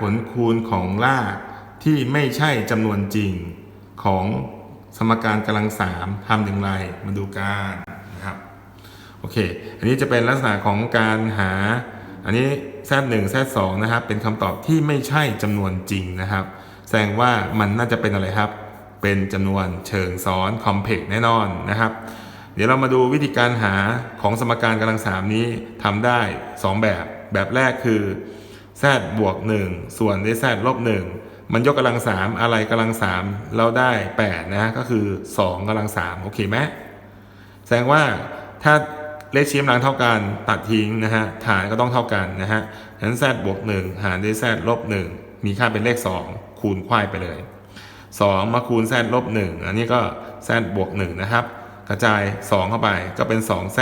ผลคูณของรากที่ไม่ใช่จำนวนจริงของสมการกำลังสามทำอย่างไรมาดูกันนะครับโอเค อันนี้จะเป็นลักษณะของการหา อันนี้แซดหนึ่งแซดสองนะครับ เป็นคำตอบที่ไม่ใช่จำนวนจริงนะครับ แสดงว่ามันน่าจะเป็นอะไรครับ เป็นจำนวนเชิงซ้อนคอมเพล็กแน่นอนนะครับ เดี๋ยวเรามาดูวิธีการหาของสมการกำลังสามนี้ทำได้ 2 แบบ แบบแรกคือ z บวก1ส่วนด้วย z ลบ1มันยกกำลัง3อะไรกำลัง3เราได้8นะก็คือ 2กำลัง3โอเคไหมแสดงว่าถ้าเลขชี้กำลังเท่ากันตัดทิ้งนะฮะฐานก็ต้องเท่ากันนะฮะฉะนั้น z บวก1หารด้วย z ลบ1มีค่าเป็นเลข 2 คูณควายไปเลย 2 มาคูณ z ลบ1อันนี้ก็ z บวก1นะครับ กระจาย 2 เข้าไปก็เป็น2 z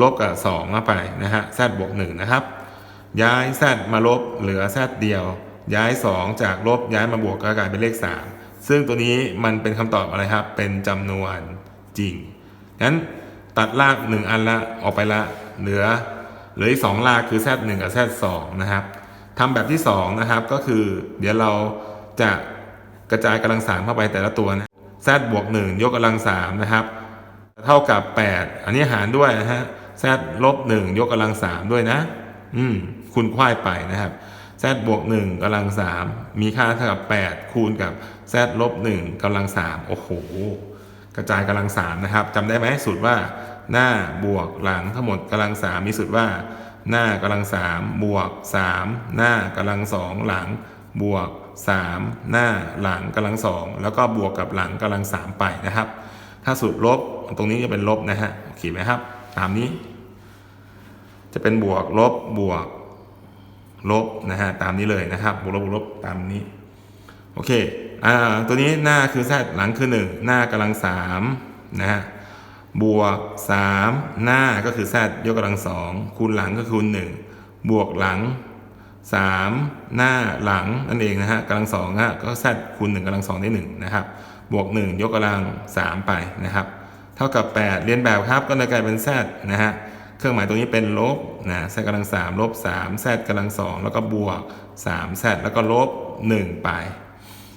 ลบกับ2เข้าไปนะฮะ z บวก1นะครับ ย้าย z มาลบเหลือ z เดียว ย้าย 2 จากลบย้ายมาบวกก็กลายเป็นเลข 3 ซึ่งตัวนี้มันเป็นคำตอบอะไรครับ เป็นจำนวนจริงงั้นตัดราก 1 อันละออกไปละเหลือเหลืออีกสองรากคือ z 1กับ z 2นะครับทำแบบที่ 2 นะครับก็คือ เดี๋ยวเราจะกระจายกำลังสามเข้าไปแต่ละตัวนะ z บวก 1 ยกกำลัง3นะครับ เท่ากับ 8 อันนี้หารด้วยนะฮะ z ลบ1ยกกำลัง3ด้วยนะ อืมคูณควายไปนะครับ z บวก1กำลัง 3 มีค่าเท่ากับ 8 คูณกับ z ลบ1กำลัง 3 โอ้โห กระจายกำลัง 3 นะครับจำได้ไหมสูตรว่าหน้าบวกหลังทั้งหมดกำลัง 3 มีสูตรว่า หน้ากำลัง 3 บวก 3 หน้ากำลัง 2 หลัง บวก 3 หน้าหลังกำลัง 2 แล้วก็บวกกับหลังกำลัง 3 ไปนะครับ ถ้าสูตรลบตรงนี้จะเป็นลบนะฮะโอเคไหมครับ ตามนี้ จะเป็นบวกลบบวกลบนะฮะตามนี้เลยนะครับบวกลบบวกลบตามนี้โอเคอ่าตัวนี้หน้าคือแซดหลังคือ 1 หน้ากำลัง3นะฮะบวก 3 หน้าก็คือแซดยกกำลัง2คูณหลังก็คูณ1 บวกหลัง 3 หน้าหลังนั่นเองนะฮะกำลังสองฮะก็แซดคูณ1กำลังสองได้1นะครับบวก 1 ยกกำลัง 3 ไปนะครับ เท่ากับ 8 เรียนแบบครับก็เลยกลายเป็นแซดนะฮะ เครื่องหมายตรงนี้เป็นลบนะแซดกำลัง3ลบ3แซดกำลัง2แล้วก็บวก3แซดแล้วก็ลบ1ไป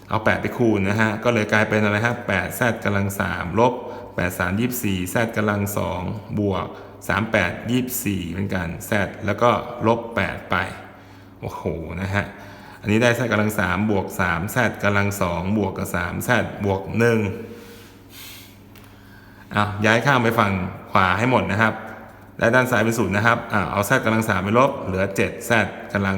เอา 8 ไปคูณนะฮะ ก็เลยกลายเป็นอะไรฮะ8แซดกำลัง3ลบ8 3 24แซดกำลัง2บวก3 8 24เป็นกันแซดแล้วก็ลบ8ไป โอ้โหนะฮะอันนี้ได้แซดกำลัง3บวก3แซดกำลัง2บวกกับ3แซดบวก1เอาย้ายข้ามไปฝั่งขวาให้หมดนะครับ และด้านซ้ายเป็นศูนย์นะครับอเอาแซดกำลัง3ไปลบเหลือ7แซดกำลัง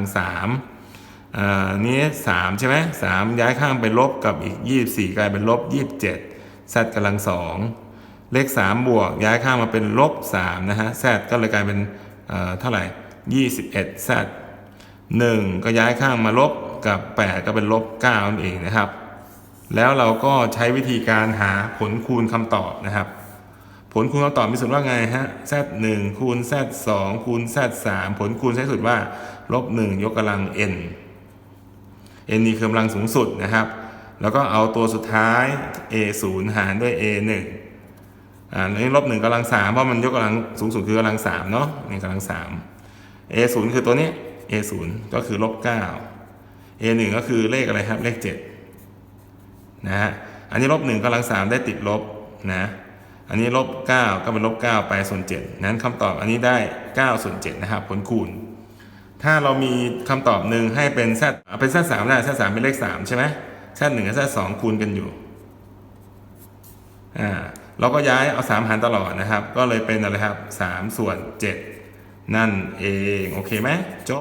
3อ่านี้3ใช่ไหม3ย้ายข้ามไปลบกับอีก24กลายเป็นลบ27แซดกำลัง2เลข3บวกย้ายข้ามมาเป็นลบ3นะฮะแซดก็เลยกลายเป็นเอ่อเท่าไหร่21แซด1ก็ย้ายข้างมาลบกับ 8 ก็เป็นลบ9นั่นเองนะครับ แล้วเราก็ใช้วิธีการหาผลคูณคำตอบนะครับ ผลคูณคำตอบมีสูตรว่าไงฮะ z 1คูณ z 2คูณ z 3ผลคูณใช้สูตรว่าลบ1ยกกำลัง n n นี่คือกำลังสูงสุดนะครับ แล้วก็เอาตัวสุดท้าย a 0หารด้วย a 1อ่าอันนี้ลบ1กำลัง3เพราะมันยกกำลังสูงสุดคือกำลัง3เนาะนี่กำลัง3 a 0คือตัวนี้ a 0ก็คือลบ9 a 1ก็คือเลขอะไรครับ เลข7นะฮะ อันนี้ลบ1กำลัง3ได้ติดลบนะ อันนี้ลบ9ก็เป็นลบ9ไปส่วน7นั้นคำตอบอันนี้ได้9ส่วน7นะครับผลคูณ ถ้าเรามีคำตอบหนึ่งให้เป็น z เอาเป็น z 3ได้ z 3เป็นเลข3ใช่ไหม z 1กับ z 2คูณกันอยู่อ่าเราก็ย้ายเอา3หารตลอดนะครับ ก็เลยเป็นอะไรครับ3ส่วน7นั่นเอง โอเคไหมจบ